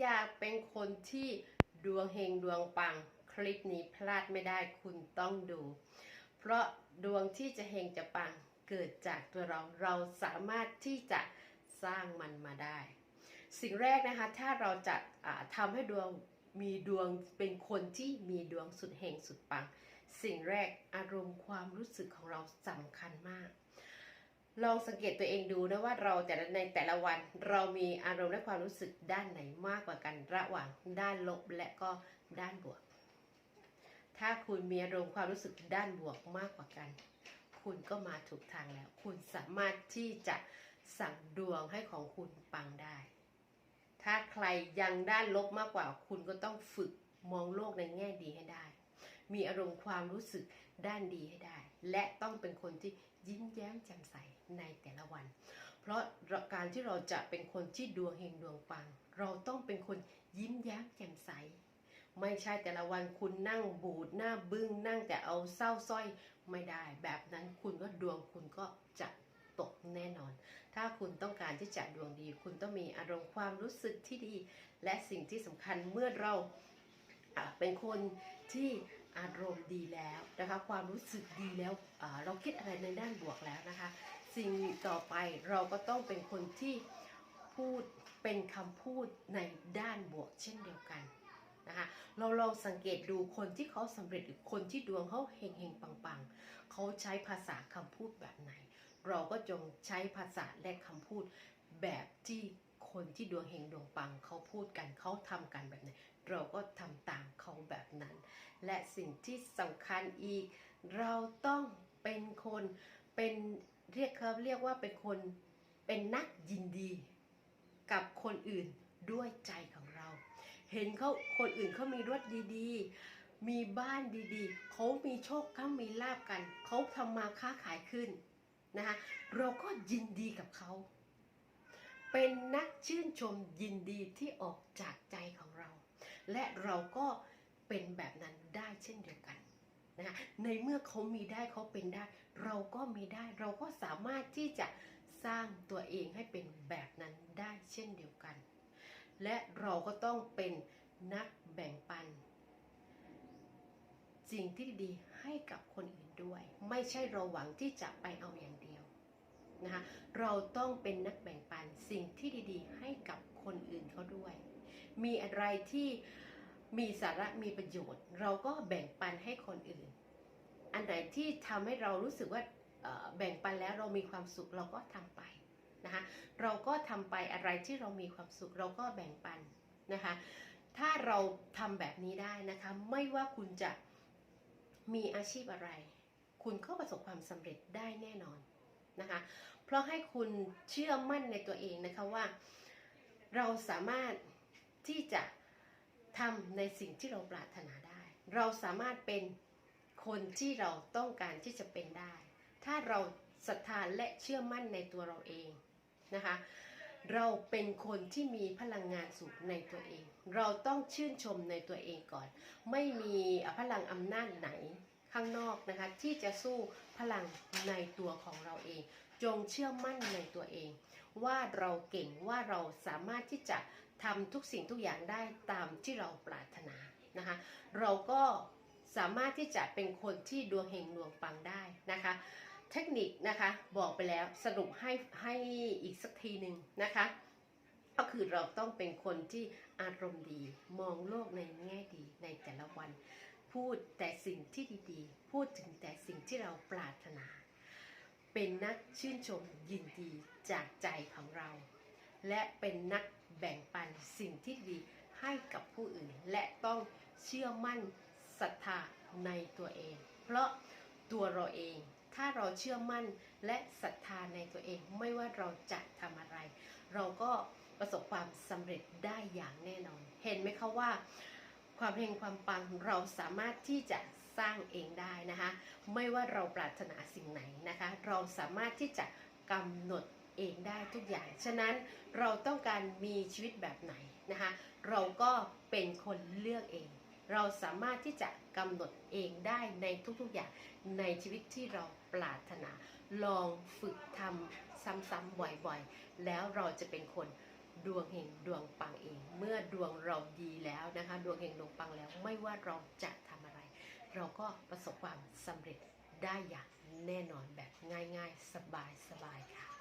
อยากเป็นคนที่ดวงเฮงดวงปัง คลิปนี้พลาดไม่ได้คุณต้องดู เพราะดวงที่จะเฮงจะปังเกิดจากตัวเราเราสามารถที่จะสร้างมันมาได้ สิ่งแรกนะคะ ถ้าเราจะอ่าทำให้ดวงมีดวงเป็นคนที่มีดวงสุดเฮงสุดปัง สิ่งแรกอารมณ์ความรู้สึกของเราสำคัญมาก ลองสังเกตตัวเองดูนะว่าเราแต่ละในแต่ละวันเรามีอารมณ์และความรู้สึกด้านไหนมากกว่ากันระหว่างด้านลบและก็ด้านบวก ถ้าคุณมีอารมณ์ความรู้สึกด้านบวกมากกว่ากัน คุณก็มาถูกทางแล้ว คุณสามารถที่จะสั่งดวงให้ของคุณปังได้ ถ้าใครยังด้านลบมากกว่า คุณก็ต้องฝึกมองโลกในแง่ดีให้ได้ มีอารมณ์ความรู้สึกด้านดีให้ได้ และต้องเป็นคนที่ ยิ้มแย้มแจ่มใสในแต่ละวัน เพราะการที่เราจะเป็นคนที่ดวงเฮงดวงปัง เราต้องเป็นคนยิ้มแย้มแจ่มใส ไม่ใช่แต่ละวันคุณนั่งบูดหน้าบึ้งนั่งแต่เอาเศร้าสร้อยไม่ได้ แบบนั้นคุณก็ดวงคุณก็จะตกแน่นอน ถ้าคุณต้องการที่จะดวงดี คุณต้องมีอารมณ์ความรู้สึกที่ดี และสิ่งที่สำคัญเมื่อเราเป็นคนที่ อารมณ์ดีแล้วนะคะ ความรู้สึกดีแล้วเราคิดอะไรในด้านบวกแล้วนะคะ สิ่งต่อไปเราก็ต้องเป็นคนที่พูดเป็นคำพูดในด้านบวกเช่นเดียวกันนะคะเราลองสังเกตดูคนที่เขาสำเร็จหรือคนที่ดวงเขาเฮงเฮงปังปังๆเขาใช้ภาษาคำพูดแบบไหน เราก็จงใช้ภาษาและคำพูดแบบที่คนที่ดวงเฮงดวงปังเขาพูดกันเขาทำกันแบบไหนเราก็ทำตาม แบบนั้น และสิ่งที่สำคัญอีก เราต้องเป็นคนเป็นเรียกเขาเรียกว่าเป็นคนเป็นนักยินดีกับคนอื่นด้วยใจของเรา เห็นเขาคนอื่นเขามีรถดีๆ มีบ้านดีๆ เขามีโชคเขามีลาบกัน เขาทำมาค้าขายขึ้นนะคะเราก็ยินดีกับเขา เป็นนักชื่นชมยินดีที่ออกจากใจของเรา และเราก็ เป็นแบบนั้นได้เช่นเดียวกันนะคะในเมื่อเขามีได้เขาเป็นได้ เราก็มีได้เราก็สามารถที่จะสร้างตัวเองให้เป็นแบบนั้นได้เช่นเดียวกัน และเราก็ต้องเป็นนักแบ่งปันสิ่งที่ดีให้กับคนอื่นด้วย ไม่ใช่เราหวังที่จะไปเอาอย่างเดียวนะคะเราต้องเป็นนักแบ่งปันสิ่งที่ดีๆ ให้กับคนอื่นเขาด้วย มีอะไรที่ มีสาระมีประโยชน์ เราก็แบ่งปันให้คนอื่น อันไหนที่ทำให้เรารู้สึกว่าแบ่งปันแล้วเรามีความสุขเราก็ทำไปนะคะเราก็ทำไปอะไรที่เรามีความสุขเราก็แบ่งปันนะคะถ้าเราทำแบบนี้ได้นะคะไม่ว่าคุณจะมีอาชีพอะไร คุณก็ประสบความสำเร็จได้แน่นอนนะคะเพราะให้คุณเชื่อมั่นในตัวเองนะคะว่า เราสามารถที่จะ ทำในสิ่งที่เราปรารถนาได้ เราสามารถเป็นคนที่เราต้องการที่จะเป็นได้ ถ้าเราศรัทธาและเชื่อมั่นในตัวเราเองนะคะ เราเป็นคนที่มีพลังงานสูงในตัวเอง เราต้องชื่นชมในตัวเองก่อน ไม่มีพลังอำนาจไหนข้างนอกนะคะที่จะสู้พลังในตัวของเราเอง จงเชื่อมั่นในตัวเอง ว่าเราเก่งว่าเราสามารถที่จะ ทำทุกสิ่งทุกอย่างได้ตามที่เราปรารถนานะคะ เราก็สามารถที่จะเป็นคนที่ดวงเฮงดวงปังได้นะคะ เทคนิคนะคะบอกไปแล้วสรุปให้ให้อีกสักทีหนึ่งนะคะ ก็คือเราต้องเป็นคนที่อารมณ์ดีมองโลกในแง่ดีในแต่ละวัน พูดแต่สิ่งที่ดีๆ พูดถึงแต่สิ่งที่เราปรารถนา เป็นนักชื่นชมยินดีจากใจของเรา และเป็นนัก แบ่งปันสิ่งที่ดีให้กับผู้อื่น และต้องเชื่อมั่นศรัทธาในตัวเอง เพราะตัวเราเอง ถ้าเราเชื่อมั่นและศรัทธาในตัวเอง ไม่ว่าเราจะทำอะไร เราก็ประสบความสำเร็จได้อย่างแน่นอน เห็นไหมคะว่า ความเฮงความปังเราสามารถที่จะสร้างเองได้นะคะ ไม่ว่าเราปรารถนาสิ่งไหนนะคะ เราสามารถที่จะกำหนด เองได้ทุกอย่าง ฉะนั้นเราต้องการมีชีวิตแบบไหนนะคะเราก็เป็นคนเลือกเอง เราสามารถที่จะกำหนดเองได้ในทุกๆอย่างในชีวิตที่เราปรารถนา ลองฝึกทำซ้ำๆบ่อยๆ แล้วเราจะเป็นคนดวงเฮงดวงปังเอง เมื่อดวงเราดีแล้วนะคะ ดวงเฮงดวงปังแล้วไม่ว่าเราจะทำอะไร เราก็ประสบความสำเร็จได้อย่างแน่นอนแบบง่ายๆ สบายๆค่ะ